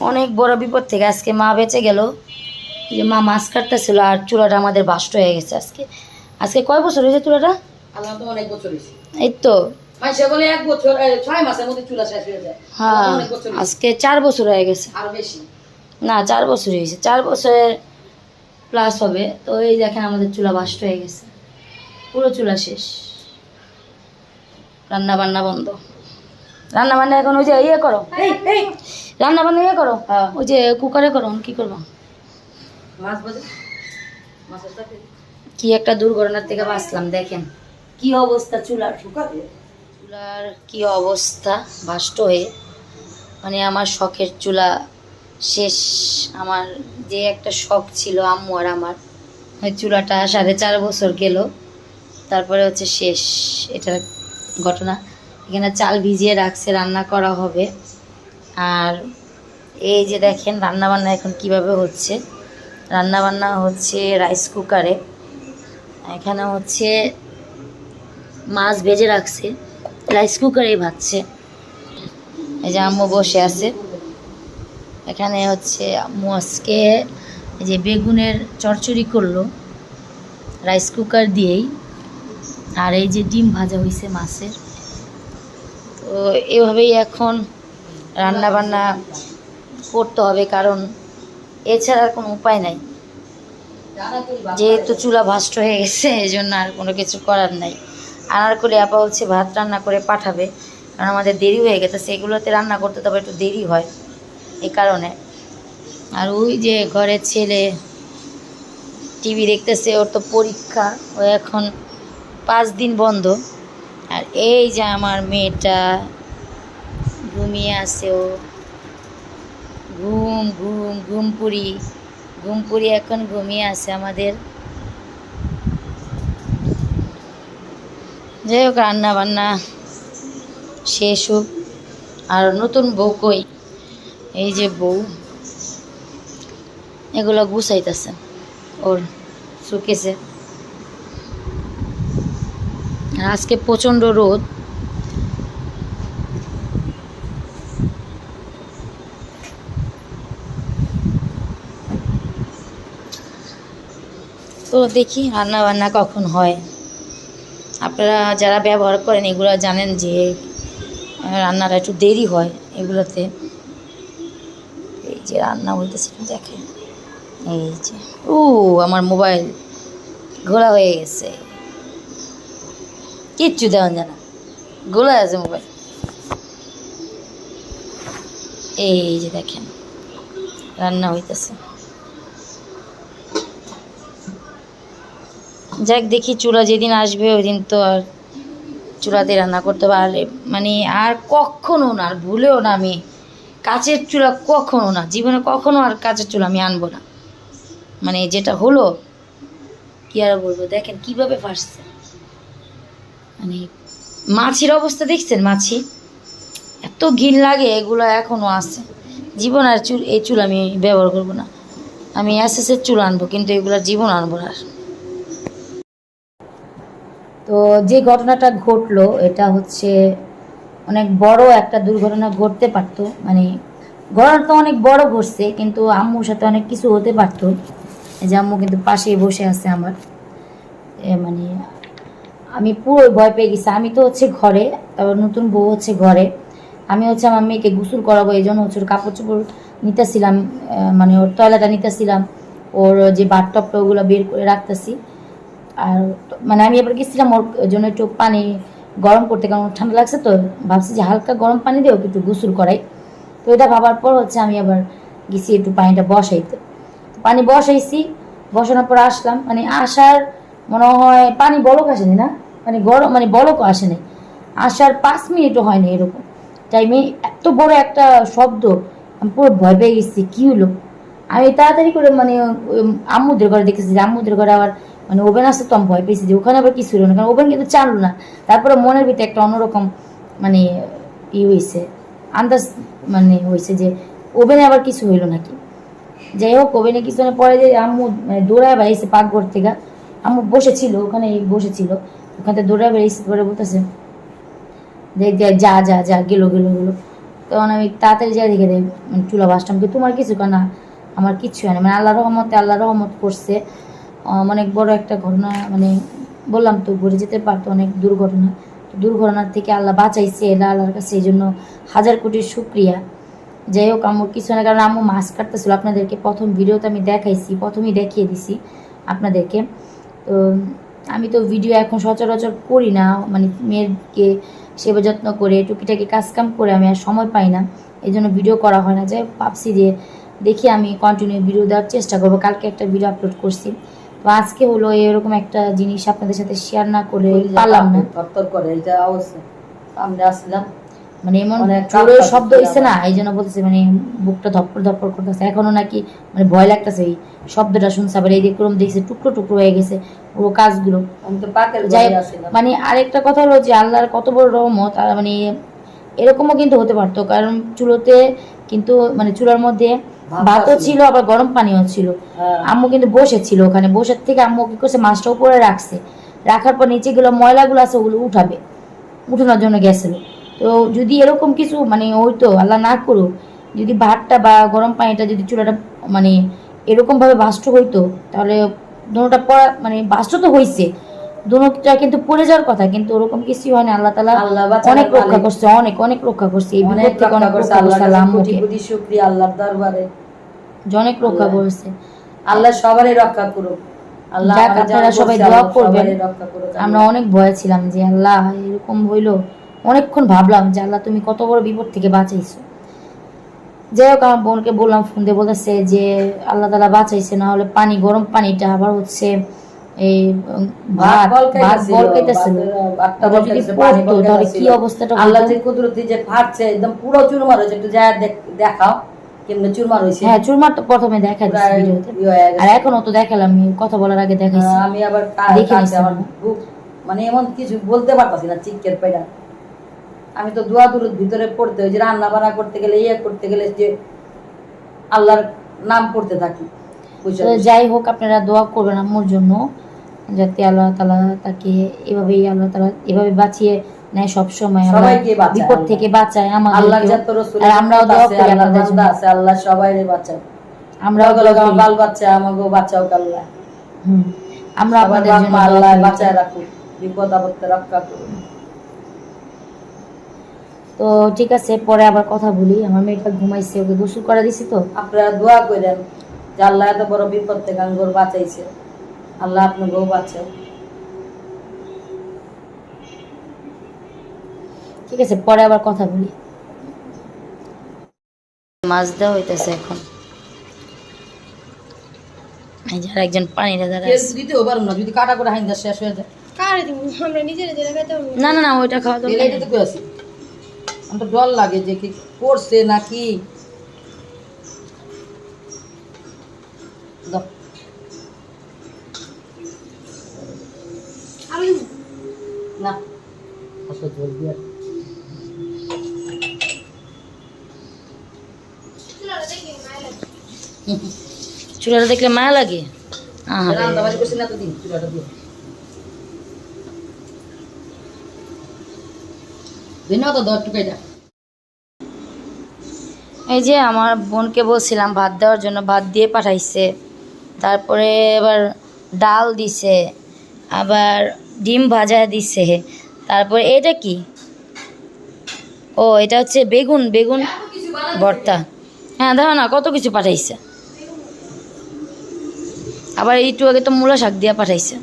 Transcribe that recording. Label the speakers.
Speaker 1: অনেক বড় বিপদ থেকে আজকে মা বেঁচে গেল। যে মা মাছ কাটতেছিল আর চুলাটা আমাদের বাস্ট হয়ে গেছে আজকে। আজকে কয় বছর হয়েছে চুলাটা?
Speaker 2: আমার তো অনেক বছর হয়েছে।
Speaker 1: এই তো।
Speaker 2: বলে এক বছর ছয় মাসের মধ্যে চুলা শেষ হয়ে যায়।
Speaker 1: হ্যাঁ। আজকে চার বছর হয়ে গেছে।
Speaker 2: আরও বেশি।
Speaker 1: না চার বছর হয়েছে। চার বছরের প্লাস হবে। তো এই দেখেন আমাদের চুলা বাস্ট হয়ে গেছে। পুরো চুলা শেষ। রান্না বান্না বন্ধ। রান্না বান্না এখন ওই যে ইয়ে করো। রান্না বান্না ইয়ে করো?
Speaker 2: হ্যাঁ।
Speaker 1: ওই যে কুকারে করো কি করব? কি একটা দুর্ঘটনার থেকে বাঁচলাম দেখেন। কি অবস্থা চুলার? চুলার কি অবস্থা? বাষ্ট হয়ে। মানে আমার শখের চুলা শেষ। আমার যে একটা শখ ছিল আম্মু আর আমার ওই চুলাটা সাড়ে চার বছর গেল। তারপরে হচ্ছে শেষ। এটার ঘটনা। এখানে চাল ভিজিয়ে রাখছে রান্না করা হবে। আর এই যে দেখেন রান্না বান্না এখন কীভাবে হচ্ছে? রান্না বান্না হচ্ছে রাইস কুকারে এখানে হচ্ছে মাছ ভেজে রাখছে রাইস কুকারে ভাজছে। এই যে আম্মু বসে আছে। এখানে হচ্ছে আম্মু আজকে এই যে বেগুনের চচ্চড়ি করল রাইস কুকার দিয়েই। আর এই যে ডিম ভাজা হয়েছে মাছের। তো এভাবেই এখন রান্না বান্না করতে হবে, কারণ এছাড়া আর কোনো উপায় নাই। যেহেতু চুলা ভাস্ট হয়ে গেছে এই জন্য আর কোনো কিছু করার নাই। আনার করে আপা হচ্ছে ভাত রান্না করে পাঠাবে, কারণ আমাদের দেরি হয়ে গেছে সেগুলোতে রান্না করতে তবে একটু দেরি হয় এই কারণে। আর ওই যে ঘরের ছেলে টিভি দেখতেছে, ওর তো পরীক্ষা, ও এখন পাঁচ দিন বন্ধ। আর এই যে আমার মেয়েটা ঘুমিয়ে আছে ও। ঘুম ঘুম ঘুমপুরি ঘুমপুরি এখন ঘুমিয়ে আছে আমাদের। যাই হোক রান্না বান্না শেষ হোক। আর নতুন বউ কই? এই যে বউ। এগুলো গুছাইতেছে ওর শুকেছে আজকে প্রচণ্ড রোদ। তো দেখি রান্না বান্না কখন হয়। আপনারা যারা ব্যবহার করেন, এগুলো জানেন যে রান্নাটা একটু দেরি হয় এগুলোতে। এই যে রান্না হইতেছে দেখেন। এই যে ও আমার মোবাইল ঘোলা হয়ে গেছে। কিচ্ছু দেওয়া যায় না। গোলা আছে মোবাইল। এই যে দেখেন, রান্না হইতেছে। যাক, দেখি চুলা যেদিন আসবে ওই দিন তো আর চুলাতে রান্না করতে পারলে মানে আর কখনো না, আর ভুলেও না আমি কাচের চুলা কখনো না, জীবনে কখনো আর কাচের চুলা আমি আনব না। মানে যেটা হলো, কি আর বলব, দেখেন কীভাবে ফাটছে। মানে মাছির অবস্থা দেখছেন মাছি? এত ঘিন লাগে, এগুলো এখনও আছে। জীবন আর চুল এই চুল আমি ব্যবহার করব না। আমি এসএসের চুল আনব, কিন্তু এগুলো জীবন আনব না তো যে ঘটনাটা ঘটলো, এটা হচ্ছে অনেক বড় একটা দুর্ঘটনা ঘটতে পারতো। মানে ঘটনা তো অনেক বড় ঘটছে, কিন্তু আম্মুর সাথে অনেক কিছু হতে পারতো। যে আম্মু কিন্তু পাশেই বসে আছে আমার। মানে আমি পুরো ভয় পেয়ে গেছি। আমি তো হচ্ছে ঘরে, তারপর নতুন বউ হচ্ছে ঘরে। আমি হচ্ছে আমার মেয়েকে গোসল করাবো, এই জন্য হচ্ছে কাপড় চোপড় নিতেছিলাম মানে ওর টয়লেটা নিতেছিলাম। ওর যে বাথটপটা ওগুলো বের করে রাখতেছি। আর মানে আমি এবার গেছিলাম ওর জন্য একটু পানি গরম করতে, কারণ ঠান্ডা লাগছে তো। ভাবছি যে হালকা গরম পানি দিয়ে ওকে একটু গোসল করাই। তো এটা ভাবার পর হচ্ছে আমি আবার গেছি একটু পানিটা বসাইতে। পানি বসাইছি, বসানোর পর আসলাম। মানে আসার মনে হয় পানি বলক আসেনি না? মানে গরম মানে বলকও আসেনি। আসার পাঁচ মিনিটও হয়নি এরকম। টাইমে এত বড় একটা শব্দ, আমি পুরো ভয় পেয়ে গেছি, কী হলো? আমি তাড়াতাড়ি করে মানে আম্মুদের ঘরে দেখেছি যে আম্মুদের ঘরে আবার মানে ওভেন আসতে তো আমি ভয় পেয়েছি যে ওখানে আবার কিছু হলো না, কারণ ওভেন কিন্তু চালু না। তারপরে মনের ভিতরে একটা অন্যরকম মানে ই হয়েছে আন্দাজ মানে হয়েছে যে ওভেনে আবার কিছু হইল নাকি। যাই হোক ওভেনে কিছু না, পরে যে আম্মু মানে দৌড়ায় বেড়াইছে পাকঘর থেকে। আম্মু বসেছিল, ওখানে বসেছিল। ওখান থেকে দৌড়ায় বেড়াইছে পরে বলতেছে যে যে, যা যা, গেলো গেলো গেলো। তখন আমি তাড়াতাড়ি যাই দেখে দেয় মানে চুলা কিন্তু তোমার কিছু না, আমার কিচ্ছু হয় না। মানে আল্লাহ রহমতে আল্লাহ রহমত করছে। অনেক বড় একটা ঘটনা মানে বললাম তো ঘুরে যেতে পারতো, অনেক দুর্ঘটনা। দুর্ঘটনার থেকে আল্লাহ বাঁচাইছে এটা আল্লাহর কাছে, এই জন্য হাজার কোটি শুক্রিয়া। যাই হোক আম্মুর কিছু না, কারণ আম্মু মাছ কাটতেছিল। আপনাদেরকে প্রথম ভিডিওতে আমি দেখাইছি, প্রথমেই দেখিয়ে দিছি আপনাদেরকে। তো আমি তো ভিডিও এখন সচরাচর করি না মানে মেয়েকে সেবা যত্ন করে, টুকিটাকি কাজকাম করে আমি আর সময় পাই না। এই জন্য ভিডিও করা হয় না। যাই হোক, ভাবছি যে দেখি আমি কন্টিনিউ ভিডিও দেওয়ার চেষ্টা করব। কালকে একটা ভিডিও আপলোড করছি। তো আজকে হলো এরকম একটা জিনিস আপনাদের সাথে শেয়ার না করে পারলাম না।
Speaker 2: করে এটা অবশ্যই সামনে আসলাম।
Speaker 1: মানে এমন জোরে শব্দ না এই জন্য বলতেছে মানে বুকটা ধপ্পর ধপ্পর করতেছে। এখনও নাকি মানে ভয় লাগতেছে এই শব্দটা শুনছে। আবার এই দেখলাম দেখছে টুকরো টুকরো হয়ে গেছে পুরো কাজগুলো। যাই মানে আরেকটা কথা হলো যে আল্লাহর কত বড় রহমত মানে এরকমও কিন্তু হতে পারতো। কারণ চুলোতে কিন্তু মানে চুলার মধ্যে ভাতও
Speaker 2: ছিল।
Speaker 1: আবার গরম পানিও ছিল।
Speaker 2: হ্যাঁ।
Speaker 1: আম্মু কিন্তু বসেছিল ওখানে। বসের থেকে আম্মু কি করছে? মাছটা উপরে রাখছে। রাখার পর নিচে গুলো ময়লাগুলো আছে ওগুলো উঠাবে। উঠানোর জন্য গেছিল। তো যদি এরকম কিছু মানে ওই তো আল্লাহ না করুক যদি ভাতটা বা গরম পানিটা যদি চুলাটা মানে এরকমভাবে বাষ্ট হইতো তাহলে দুটোটা পড়া মানে বাষ্ট তো হয়েছে দুটোটা কিন্তু পড়ে যাওয়ার কথা কিন্তু ওরকম কিছু হয় না। আল্লাহ তালা অনেক রক্ষা করছে অনেক অনেক রক্ষা করছে। এই বিপদ থেকে অনেক রক্ষা করছে আল্লাহ
Speaker 2: কাছে। কোটি কোটি শুকরিয়া আল্লাহর দরবারে।
Speaker 1: অনেক রক্ষা
Speaker 2: আল্লাহ।
Speaker 1: করেছে।
Speaker 2: আল্লাহ সবারই রক্ষা করুক। আল্লাহ
Speaker 1: আপনারা সবাই দোয়া করবেন।
Speaker 2: সবারই রক্ষা করুক
Speaker 1: আমরা অনেক ভয়ে ছিলাম যে আল্লাহ এরকম হইল। অনেকক্ষণ ভাবলাম যে আল্লাহ তুমি কত বড় বিপদ থেকে বাঁচাইছো। যাই হোক আমার বোনকে বললাম ফোন দিয়ে বলতেছে যে আল্লাহ তালা বাঁচাইছে না হলে পানি গরম পানিটা আবার হচ্ছে এই ভাত ভাত বলকাইতেছিল
Speaker 2: ভাতটা
Speaker 1: যদি পড়তো তাহলে কি অবস্থাটা
Speaker 2: আল্লাহ যে কুদরতি যে ফাটছে একদম পুরো চুরমার হয়েছে। একটু যা দেখাও কেমনে চুরমার হয়েছে।
Speaker 1: হ্যাঁ চুরমার তো প্রথমে দেখা দিচ্ছি
Speaker 2: প্রায়
Speaker 1: ভিডিওতে।
Speaker 2: গেছে।
Speaker 1: আর এখনও তো দেখালাম আমি কথা বলার আগে দেখাইছি।
Speaker 2: আমি আবার
Speaker 1: দেখে
Speaker 2: আমার বুক মানে এমন কিছু বলতে পারতাছি না চিকের পেড়া আমি তো দোয়া দূরের ভিতরে পড়তে হয় যে রান্না বান্না করতে গেলে ইয়ে করতে গেলে যে আল্লাহর নাম পড়তে থাকি।
Speaker 1: যাই হোক আপনারা দোয়া করবেন আম্মুর জন্য যাতে আল্লাহ তালা তাকে এভাবেই আল্লাহ তালা এভাবে বাঁচিয়ে নেয় সবসময়। বিপদ। থেকে বাঁচায়
Speaker 2: আল্লাহ
Speaker 1: আমাদের আর আমরাও দোয়া করি আপনাদের জন্য।
Speaker 2: আছে আল্লাহ বাঁচায়
Speaker 1: আমরাও।
Speaker 2: বাল বাচ্চা আমাকেও বাঁচাও আল্লাহ
Speaker 1: হুম। আমরা আপনাদের জন্য
Speaker 2: আল্লাহ বাঁচায় রাখুক বিপদ আপদে রক্ষা করুন
Speaker 1: তো ঠিক আছে পরে আবার কথা বলি। আমার মেয়েটা ঘুমাইছে ওকে গোসল করে দিছি তো।
Speaker 2: আপনারা দোয়া করেন। যে আল্লাহ এত বড় বিপদ থেকে আঙ্গুর বাঁচাইছে। আল্লাহ আপনাকেও বাঁচাও
Speaker 1: ঠিক আছে পরে আবার কথা বলি। মাছ দেওয়া হইতেছে এখন। এই একজন
Speaker 2: না যদি কাটা করে হাইন্দা শেষ হয়ে যায়।
Speaker 3: কারে দিব? আমরা নিজেরা জেলা খাইতে
Speaker 1: না না না ওইটা খাওয়া দরকার
Speaker 2: এলাইটা তো কই আছি? আমার তো ডর লাগে যে কি করছে নাকি না। কত জল দিয়ে।
Speaker 1: চুলাটা দেখলে মায়া লাগে। এই যে আমার বোনকে বলছিলাম ভাত দেওয়ার জন্য ভাত দিয়ে পাঠাইছে। তারপরে এবার ডাল দিছে, আবার ডিম ভাজা দিছে। তারপরে এটা কি? ও, এটা হচ্ছে বেগুন বেগুন ভর্তা। হ্যাঁ দেখো না, কত কিছু পাঠাইছে? আবার এইটু আগে তো মূলা শাক দিয়া পাঠাইছে।